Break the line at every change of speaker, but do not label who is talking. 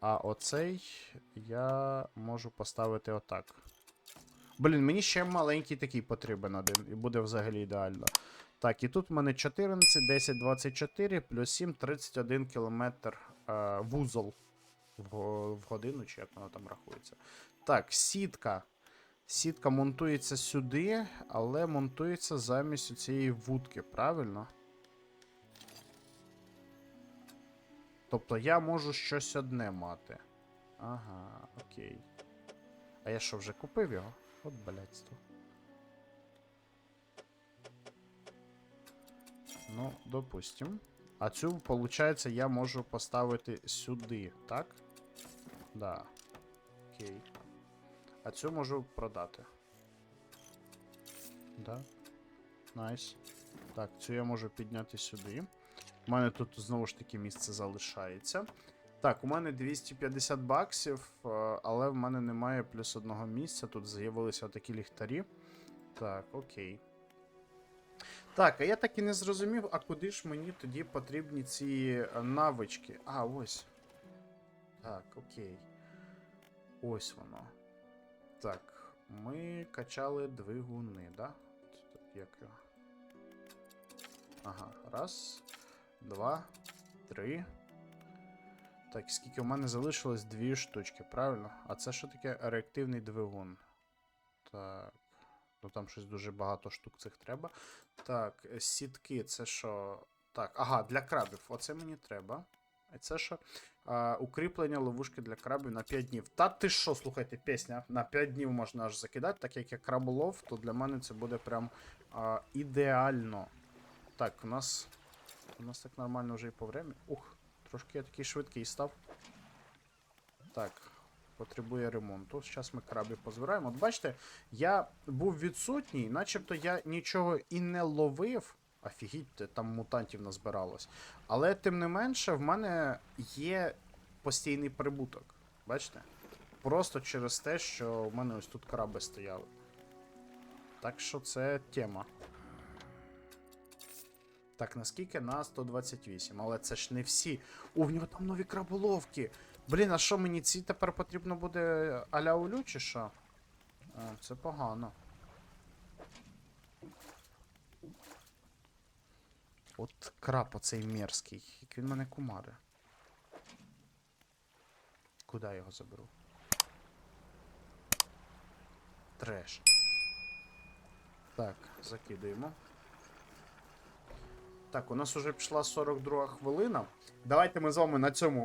А оцей я можу поставити отак. Блін, мені ще маленький такий потрібен один, і буде взагалі ідеально. Так, і тут в мене 14, 10, 24, плюс 7, 31 кілометр е, вузол в, в годину, чи як воно там рахується. Так, сітка. Сітка монтується сюди, але монтується замість цієї вудки, правильно? Тобто я можу щось одне мати. Ага, окей. А я що, вже купив його? От блядство. Ну, допустим. А цю, виходить, я можу поставити сюди, так? Да. Окей. А цю можу продати. Да. Найс. Так, цю я можу підняти сюди. У мене тут знову ж таки місце залишається. Так, у мене 250 баксів, е, але в мене немає плюс одного місця. Тут з'явилися такі ліхтарі. Так, окей. Так, а я так і не зрозумів, а куди ж мені тоді потрібні ці е, навички? А, ось. Так, окей. Ось воно. Так, ми качали двигуни, да? Тут Як його? Ага, раз, два, три. Так, скільки у мене залишилось дві штучки, правильно? А це що таке реактивний двигун? Так. Ну там щось дуже багато штук цих треба. Так, сітки, це що? Так, ага, для крабів. Оце мені треба. А це що? А, укріплення ловушки для крабів на 5 днів. Та ти що, слухайте, пісня. На 5 днів можна аж закидати, так як я краболов, то для мене це буде прям а, ідеально. Так, у нас. У нас так нормально вже і по времени. Ух, трошки я такий швидкий став. Так, потребує ремонту. Зараз ми крабів позбираємо. От бачите, я був відсутній, начебто я нічого і не ловив. Офігіть, там мутантів назбиралось. Але тим не менше, в мене є постійний прибуток. Бачите? Просто через те, що в мене ось тут краби стояли. Так що це тема. Так, наскільки? На 128. Але це ж не всі. О, в нього там нові краболовки. Блін, а що мені ці тепер потрібно буде аля улю чи що? А, це погано. От краб оцей мерзкий. Як він мене кумари. Куди я його заберу? Треш. Так, закидуємо. Так, у нас уже пішла 42 хвилина. Давайте ми з вами на цьому